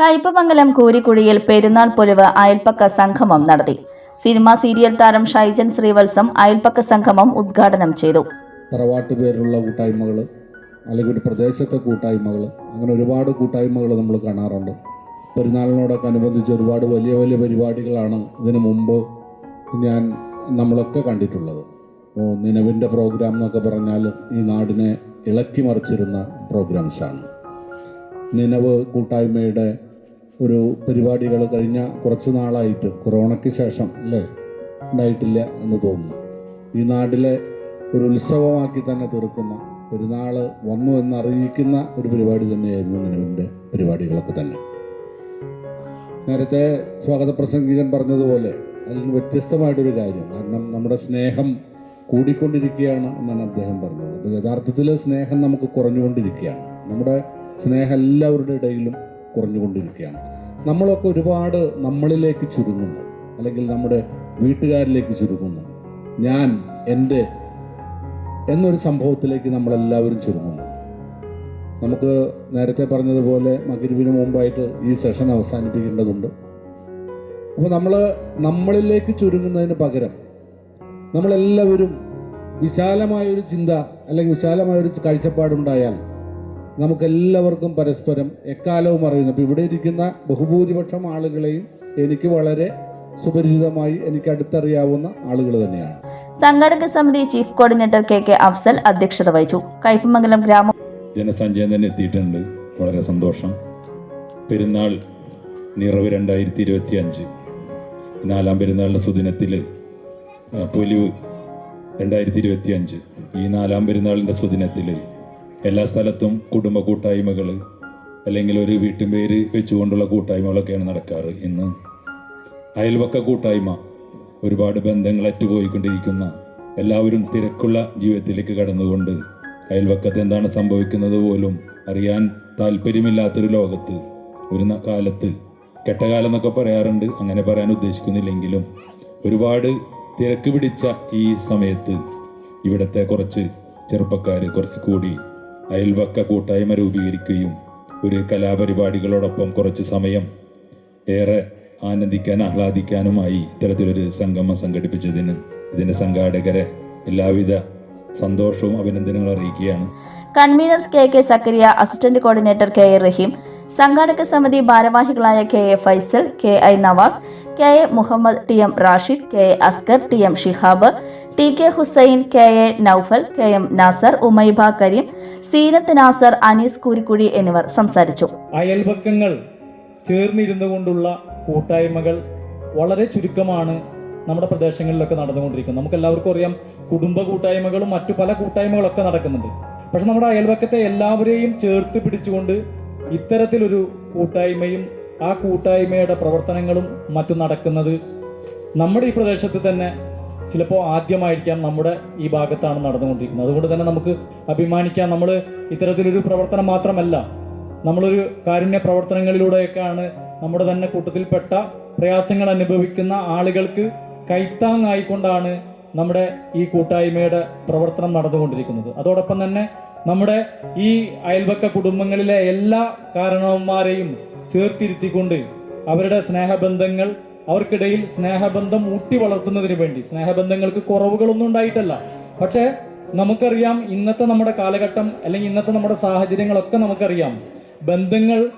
കയ്പമംഗലം കൂരിക്കുഴിയിൽ പെരുന്നാൾ പൊലിവ് അയൽപ്പക്ക സംഗമം നടത്തി. സിനിമ സീരിയൽ താരം ഷൈജൻ ശ്രീവത്സം അയൽപ്പക്ക സംഗമം ഉദ്ഘാടനം ചെയ്തു. തറവാട്ട് പേരിലുള്ള കൂട്ടായ്മകൾ അല്ലെങ്കിൽ ഒരു പ്രദേശത്തെ കൂട്ടായ്മകൾ അങ്ങനെ ഒരുപാട് കൂട്ടായ്മകൾ നമ്മൾ കാണാറുണ്ട്. പെരുന്നാളിനോടൊക്കെ അനുബന്ധിച്ച് ഒരുപാട് വലിയ വലിയ പരിപാടികളാണ് ഇതിനു മുമ്പ് ഞാൻ നമ്മളൊക്കെ കണ്ടിട്ടുള്ളത്. നിലവിന്റെ പ്രോഗ്രാം എന്നൊക്കെ പറഞ്ഞാൽ ഈ നാടിനെ ഇളക്കി മറിച്ചിരുന്ന പ്രോഗ്രാംസാണ്. നിലവ് കൂട്ടായ്മയുടെ ഒരു പരിപാടികൾ കഴിഞ്ഞ കുറച്ച് നാളായിട്ട് കൊറോണയ്ക്ക് ശേഷം അല്ലേ? ഉണ്ടായിട്ടില്ല എന്ന് തോന്നുന്നു. ഈ നാട്ടിലെ ഒരു ഉത്സവമാക്കി തന്നെ തീർക്കുന്ന പെരുന്നാൾ വന്നു എന്നറിയിക്കുന്ന ഒരു പരിപാടി തന്നെയായിരുന്നു നിലവിന്റെ പരിപാടികളൊക്കെ തന്നെ. നേരത്തെ സ്വാഗത പ്രസംഗികൻ പറഞ്ഞതുപോലെ അതിൽ നിന്ന് വ്യത്യസ്തമായിട്ടൊരു കാര്യം. കാരണം നമ്മുടെ സ്നേഹം കൂടിക്കൊണ്ടിരിക്കുകയാണ് എന്നാണ് അദ്ദേഹം പറഞ്ഞത്. യഥാർത്ഥത്തിൽ സ്നേഹം നമുക്ക് കുറഞ്ഞുകൊണ്ടിരിക്കുകയാണ്. നമ്മുടെ സ്നേഹം എല്ലാവരുടെ ഇടയിലും കുറഞ്ഞുകൊണ്ടിരിക്കുകയാണ്. നമ്മളൊക്കെ ഒരുപാട് നമ്മളിലേക്ക് ചുരുങ്ങുന്നു. അല്ലെങ്കിൽ നമ്മുടെ വീട്ടുകാരിലേക്ക് ചുരുങ്ങുന്നു. ഞാൻ എന്റെ എന്നൊരു സംഭവത്തിലേക്ക് നമ്മളെല്ലാവരും ചുരുങ്ങുന്നു. നമുക്ക് നേരത്തെ പറഞ്ഞതുപോലെ മകരുവിന് മുമ്പായിട്ട് ഈ സെഷൻ അവസാനിപ്പിക്കേണ്ടതുണ്ട്. അപ്പോൾ നമ്മൾ നമ്മളിലേക്ക് ചുരുങ്ങുന്നതിന് പകരം നമ്മളെല്ലാവരും വിശാലമായൊരു ചിന്ത അല്ലെങ്കിൽ വിശാലമായൊരു കാഴ്ചപ്പാടുണ്ടായാൽ നമുക്കെല്ലാവർക്കും പരസ്പരം എക്കാലവും അറിയുന്നു. അപ്പോൾ ഇവിടെ ഇരിക്കുന്ന ബഹുഭൂരിപക്ഷം ആളുകളെയും എനിക്ക് വളരെ സുപരിചിതമായി എനിക്ക് അടുത്തറിയാവുന്ന ആളുകൾ തന്നെയാണ്. സംഘാടക സമിതി chief coordinator K K Afsal അധ്യക്ഷത വഹിച്ചു. കയ്പമംഗലം ഗ്രാമ ജനസഞ്ചയം തന്നെ എത്തിയിട്ടുണ്ട്. വളരെ സന്തോഷം. പെരുന്നാൾ നിറവ് രണ്ടായിരത്തി ഇരുപത്തി അഞ്ച് നാലാം പെരുന്നാളിന്റെ സുദിനത്തിൽ പൊലിവ് രണ്ടായിരത്തി ഇരുപത്തി അഞ്ച് ഈ നാലാം പെരുന്നാളിന്റെ സുദിനത്തിൽ എല്ലാ സ്ഥലത്തും കുടുംബ കൂട്ടായ്മകൾ അല്ലെങ്കിൽ ഒരു വീട്ടുപേര് വെച്ചുകൊണ്ടുള്ള കൂട്ടായ്മകളൊക്കെയാണ് നടക്കാറ് ഇന്ന്. അയൽവക്ക കൂട്ടായ്മ ഒരുപാട് ബന്ധങ്ങൾ അറ്റുപോയിക്കൊണ്ടിരിക്കുന്ന എല്ലാവരും തിരക്കുള്ള ജീവിതത്തിലേക്ക് കടന്നുകൊണ്ട് അയൽവക്കത്ത് എന്താണ് സംഭവിക്കുന്നത് പോലും അറിയാൻ താല്പര്യമില്ലാത്തൊരു ലോകത്ത് ഒരു കാലത്ത് കെട്ടകാലം എന്നൊക്കെ പറയാറുണ്ട് അങ്ങനെ പറയാൻ ഉദ്ദേശിക്കുന്നില്ലെങ്കിലും ഒരുപാട് തിരക്ക് പിടിച്ച ഈ സമയത്ത് ഇവിടുത്തെ കുറച്ച് ചെറുപ്പക്കാർ കുറച്ച് കൂടി അയൽവക്ക കൂട്ടായ്മ രൂപീകരിക്കുകയും ഒരു കലാപരിപാടികളോടൊപ്പം കുറച്ച് സമയം ഏറെ ആനന്ദിക്കാൻ ആഹ്ലാദിക്കാനുമായി ഇത്തരത്തിലൊരു സംഗമം സംഘടിപ്പിച്ചതിന് ഇതിന്റെ സംഘാടകരെ എല്ലാവിധ സന്തോഷവും അഭിനന്ദനങ്ങളും അറിയിക്കുകയാണ്. Convener K K Zakariya assistant coordinator K A Rahim സംഘാടക സമിതി ഭാരവാഹികളായ K A Faisal K I Navas K A Muhammad T M Rashid K A Askar T M Shihab T K Hussain K A Naufal K M Nasar Umaiba Kareem Seenath Nasar Anees Koorikkuzhi എന്നിവർ സംസാരിച്ചു. അയൽപക്കങ്ങൾ ചേർന്നിരുന്നു കൊണ്ടുള്ള കൂട്ടായ്മകൾ വളരെ ചുരുക്കമാണ് നമ്മുടെ പ്രദേശങ്ങളിലൊക്കെ നടന്നുകൊണ്ടിരിക്കുന്നത്. നമുക്ക് എല്ലാവർക്കും അറിയാം കുടുംബ കൂട്ടായ്മകളും മറ്റു പല കൂട്ടായ്മകളൊക്കെ നടക്കുന്നുണ്ട്. പക്ഷെ നമ്മുടെ അയൽവക്കത്തെ എല്ലാവരെയും ചേർത്ത് പിടിച്ചുകൊണ്ട് ഇത്തരത്തിലൊരു കൂട്ടായ്മയും ആ കൂട്ടായ്മയുടെ പ്രവർത്തനങ്ങളും മറ്റും നടക്കുന്നത് നമ്മുടെ ഈ പ്രദേശത്ത് തന്നെ ചിലപ്പോൾ ആദ്യമായിരിക്കാം നമ്മുടെ ഈ ഭാഗത്താണ് നടന്നുകൊണ്ടിരിക്കുന്നത്. അതുകൊണ്ട് തന്നെ നമുക്ക് അഭിമാനിക്കാം. നമ്മൾ ഇത്തരത്തിലൊരു പ്രവർത്തനം മാത്രമല്ല നമ്മളൊരു കാരുണ്യ പ്രവർത്തനങ്ങളിലൂടെയൊക്കെയാണ് നമ്മുടെ തന്നെ കൂട്ടത്തിൽപ്പെട്ട പ്രയാസങ്ങൾ അനുഭവിക്കുന്ന ആളുകൾക്ക് കൈത്താങ്ങായിക്കൊണ്ടാണ് നമ്മുടെ ഈ കൂട്ടായ്മയുടെ പ്രവർത്തനം നടന്നുകൊണ്ടിരിക്കുന്നത്. അതോടൊപ്പം തന്നെ നമ്മുടെ ഈ അയൽവക്ക കുടുംബങ്ങളിലെ എല്ലാ കാരണവന്മാരെയും ചേർത്തിരുത്തിക്കൊണ്ട് അവരുടെ സ്നേഹബന്ധങ്ങൾ അവർക്കിടയിൽ സ്നേഹബന്ധം ഊട്ടി വളർത്തുന്നതിന് വേണ്ടി. സ്നേഹബന്ധങ്ങൾക്ക് കുറവുകളൊന്നും ഉണ്ടായിട്ടല്ല. പക്ഷേ നമുക്കറിയാം ഇന്നത്തെ നമ്മുടെ കാലഘട്ടം അല്ലെങ്കിൽ ഇന്നത്തെ നമ്മുടെ സാഹചര്യങ്ങളൊക്കെ നമുക്കറിയാം. ബന്ധങ്ങൾ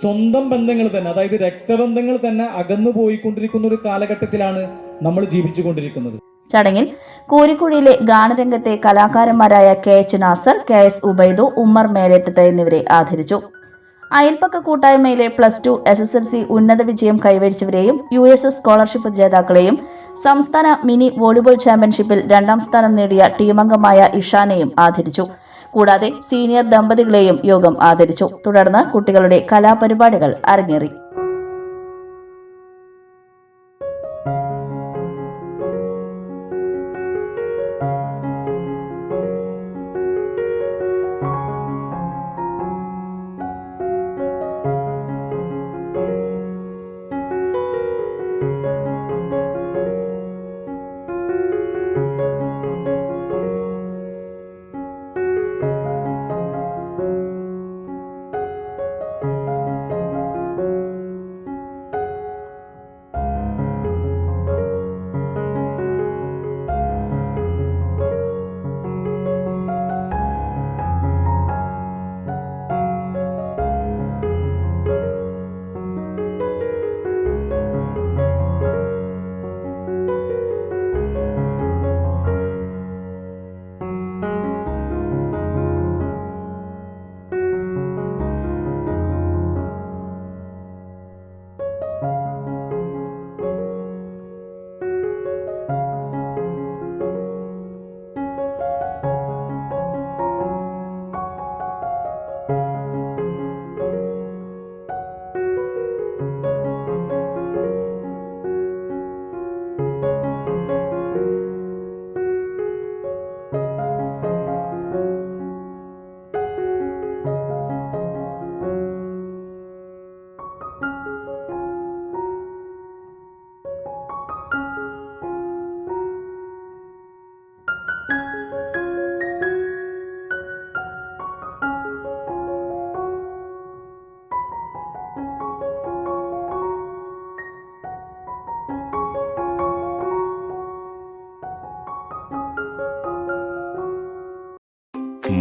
സ്വന്തം ബന്ധങ്ങൾ തന്നെ അതായത് രക്തബന്ധങ്ങൾ തന്നെ അകന്നു പോയിക്കൊണ്ടിരിക്കുന്ന ഒരു കാലഘട്ടത്തിലാണ് നമ്മൾ ജീവിച്ചു കൊണ്ടിരിക്കുന്നത് ചടങ്ങിൽ കൂരിക്കുഴിയിലെ ഗാനരംഗത്തെ കലാകാരന്മാരായ K H Nasar K S Ubaidu Ummar Meletath എന്നിവരെ ആദരിച്ചു. അയൽപ്പക്ക കൂട്ടായ്മയിലെ plus two S S L C ഉന്നത വിജയം കൈവരിച്ചവരെയും യു എസ് എസ് സ്കോളർഷിപ്പ് ജേതാക്കളെയും സംസ്ഥാന മിനി വോളിബോൾ ചാമ്പ്യൻഷിപ്പിൽ രണ്ടാം സ്ഥാനം നേടിയ ടീമംഗമായ ഇഷാനെയും ആദരിച്ചു. കൂടാതെ സീനിയർ ദമ്പതികളെയും യോഗം ആദരിച്ചു. തുടർന്ന് കുട്ടികളുടെ കലാപരിപാടികൾ അരങ്ങേറി.